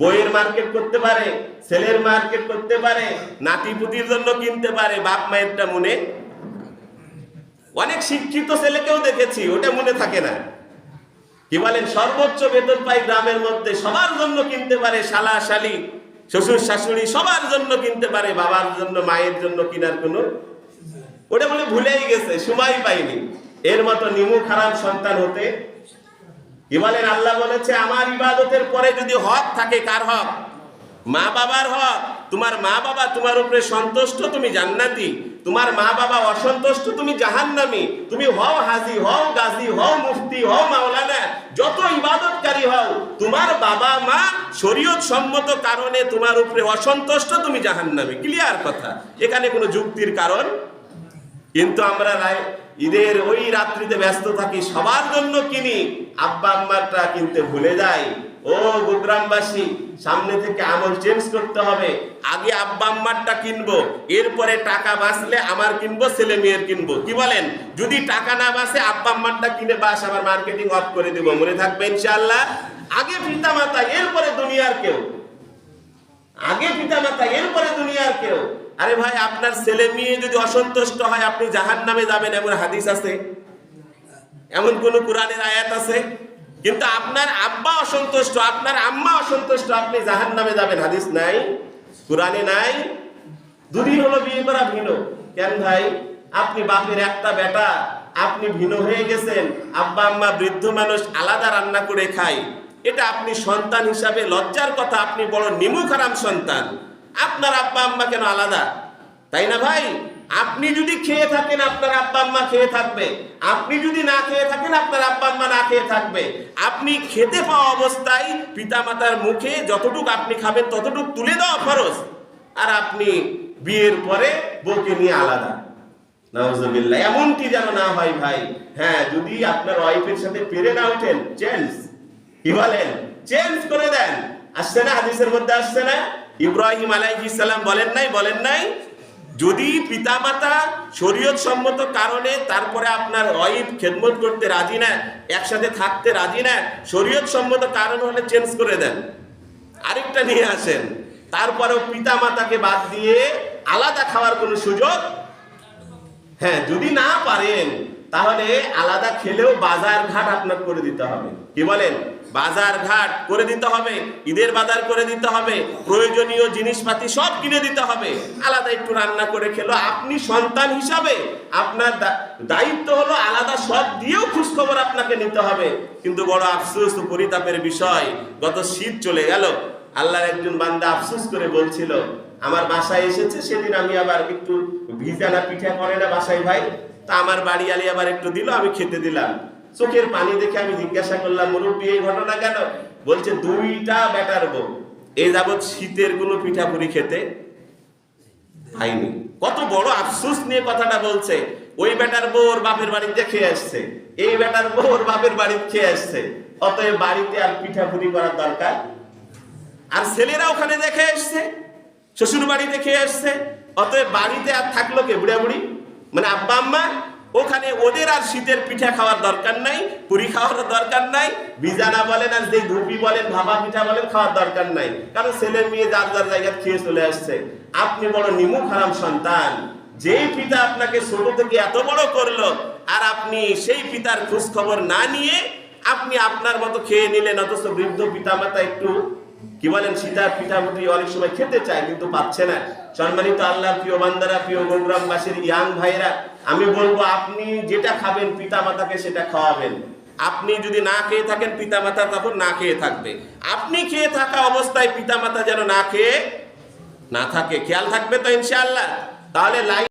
বইয়ের মার্কেট করতে পারে, ছেলের মার্কেট করতে পারে নাতি পুতির জন্য কিনতে পারে, বাপ মায়েরটা মনে অনেক শিক্ষিত ছেলেকেও দেখেছি, ওটা মনে থাকে না। কি বলেন, সর্বোচ্চ বেতন পাই গ্রামের মধ্যে, সবার জন্য কিনতে পারে শালা শালি, শ্বশুর শাশুড়ি, সবার জন্য কিনতে পারে, বাবার জন্য, মায়ের জন্য কিনার কোনো ওটা বলে ভুলেই গেছে, সময় পাইনি। এর মতো নিমু খারাপ সন্তান হতে বলেন আল্লাহ বলেছে, আমার ইবাদতের পরে যদি হক থাকে, কার হক? মা বাবার হক। তোমার মা বাবা তোমার উপরে সন্তুষ্ট, তুমি জান্নাতি। তোমার মা বাবা অসন্তুষ্ট, তুমি জাহান্নামি। তুমি হও হাজি, হও গাজী, হও মুফতি, হও মাওলানা, যত ইবাদতকারী হও, তোমার বাবা মা শরীয়ত সম্মত কারণে তোমার উপরে অসন্তুষ্ট, তুমি জাহান্নামি। ক্লিয়ার কথা। এখানে কোনো যুক্তির কারণ? কিন্তু আমরা রায়- ঈদের ওই রাত্রিতে ব্যস্ত থাকি, সবার জন্য কিনি। আব্বা আম্মারটা কিনতে ভুলে যাই। ও গুগ্রামবাসী সামনে থেকে আমল চেঞ্জ করতে হবে। আগে আব্বা আম্মারটা কিনবো, এরপরে টাকা বাঁচলে আমার কিনবো, ছেলে মেয়ের কিনবো। কি বলেন? যদি টাকা না বাঁচে, আব্বা আম্মারটা কিনে বাস আমার মার্কেটিং অফ করে দিব। মনে থাকবে ইনশাআল্লাহ? আগে পিতা মাতা এরপরে দুনিয়ার কেউ। আগে পিতা মাতা এরপরে দুনিয়ার কেউ। আরে ভাই, আপনার ছেলে মেয়ে যদি অসন্তুষ্ট হয়, আপনি জাহান নামে যাবেন এমন হাদিস আছে? এমন কোন কোরআনের আয়াত আছে? কিন্তু আপনার আব্বা অসন্তুষ্ট, আপনার আম্মা অসন্তুষ্ট, আপনি জাহান নামে যাবেন। হাদিস নাই, কোরআনে নাই। দুদিন হলো বিয়ে করা ভিন্ন। কেন ভাই? আপনি বাপের একটা বেটা, আপনি ভিন্ন হয়ে গেছেন। আব্বা আম্মা বৃদ্ধ মানুষ আলাদা রান্না করে খায়। এটা আপনি সন্তান হিসাবে লজ্জার কথা, আপনি বড় নিমুখ হারাম সন্তান। আপনার আব্বা আম্মা কেন আলাদা? তাই না ভাই? আপনি যদি খেয়ে থাকেন, আপনার আব্বা আম্মা খেয়ে থাকবে। আপনি যদি না খেয়ে থাকেন, আপনার আব্বা আম্মা না খেয়ে থাকবে। আপনি খেতে পাওয়া অবস্থায় পিতামাতার মুখে যতটুকু আপনি খাবেন, ততটুকু তুলে দেওয়া ফরজ। আর আপনি বিয়ের পরে বউকে নিয়ে আলাদা। নাউজুবিল্লাহ, এমনটি যেন না হয় ভাই। হ্যাঁ যদি আপনার ওয়াইফের সাথে পেরে না ওঠেন চেঞ্জ কি বলেন? চেঞ্জ করে দেন। আসছে না? হাদিসের মধ্যে আসছে না? ইব্রাহিম আলাইহিস সালাম বলেন নাই বলেন নাই? যদি পিতামাতা শরীয়ত সম্মত কারণে তারপরে আপনার ওয়াইফ খেদমত করতে রাজি না, একসাথে থাকতে রাজি না শরীয়ত সম্মত কারণ হলে চেঞ্জ করে দেন। আরেকটা নিয়ে আসেন, তারপরেও পিতা মাতাকে বাদ দিয়ে আলাদা খাওয়ার কোনো সুযোগ? হ্যাঁ যদি না পারেন তাহলে আলাদা খেলেও বাজার ঘাট আপনার করে দিতে হবে। কি বলেন? বাজার ঘাট করে দিতে হবে, ঈদের বাজার করে দিতে হবে, প্রয়োজনীয় জিনিসপাতি সব কিনে দিতে হবে। আলাদা একটু রান্না করে খেলো, আপনি সন্তান হিসাবে আপনার দায়িত্ব হলো আলাদা সব দিয়েও খোঁজখবর আপনাকে নিতে হবে। কিন্তু বড় আফসোস ও পরিতাপের বিষয়, গত শীত চলে গেল। আল্লাহর একজন বান্দা আফসোস করে বলছিল, আমার বাসায় এসেছে, সেদিন আমি আবার একটু ভিজানা পিঠা করে না বাসায় ভাই তা আমার বাড়ি আলি আবার একটু দিল, আমি খেতে দিলাম। চোখের পানি দেখে আমি জিজ্ঞাসা করলাম, মুরব্বী, এই ঘটনা কেন? বলছে, দুইটা বেটার বউ এই যাবৎ শীতের কোনো পিঠাপুরি খেতে পাইনি। কত বড় আফসোস নিয়ে কথাটা বলছে। ওই বেটার বউ ওর বাপের বাড়িতে খেয়ে আসছে। এই বেটার বউ ওর বাপের বাড়িতে খেয়ে আসছে। অতএব বাড়িতে আর পিঠাপুরি করার দরকার আর ছেলেরা ওখানে দেখে এসছে শ্বশুর বাড়িতে খেয়ে এসছে অতএব বাড়িতে আর থাকল কে? বুড়া বুড়ি মানে আব্বা, আম্মা, ওখানে ওদের আর শীতের পিঠা খাওয়ার দরকার নাই, পুরি খাওয়ার দরকার নাই বিজানা বলেন আর যে ধুপি বলেন, ভাপা পিঠা বলেন, খাওয়ার দরকার নাই। কারণ ছেলে মেয়ে যার যার জায়গা খেয়ে চলে আসছে। আপনি বড় নিমুখ হারাম সন্তান। যেই পিতা আপনাকে ছোট থেকে এত বড় করল, আর আপনি সেই পিতার খোঁজ খবর না নিয়ে আপনি আপনার মতো খেয়ে নিলেন, অথচ বৃদ্ধ পিতামাতা একটু কি বলেন সীতার পিঠাপুটি অনেক সময় খেতে চায়, কিন্তু পাচ্ছে না। সম্মানিত আল্লাহ প্রিয় বান্দারা, প্রিয় গোগ্রামবাসীর ইয়াং ভাইরা আমি বলব, আপনি যেটা খাবেন পিতা মাতাকে সেটা খাওয়াবেন। আপনি যদি না খেয়ে থাকেন পিতা মাতা তখন না খেয়ে থাকবে। আপনি খেয়ে থাকা অবস্থায় পিতা মাতা যেন না খেয়ে না থাকে। খেয়াল থাকবে তো ইনশাআল্লাহ। তাহলে লাইফ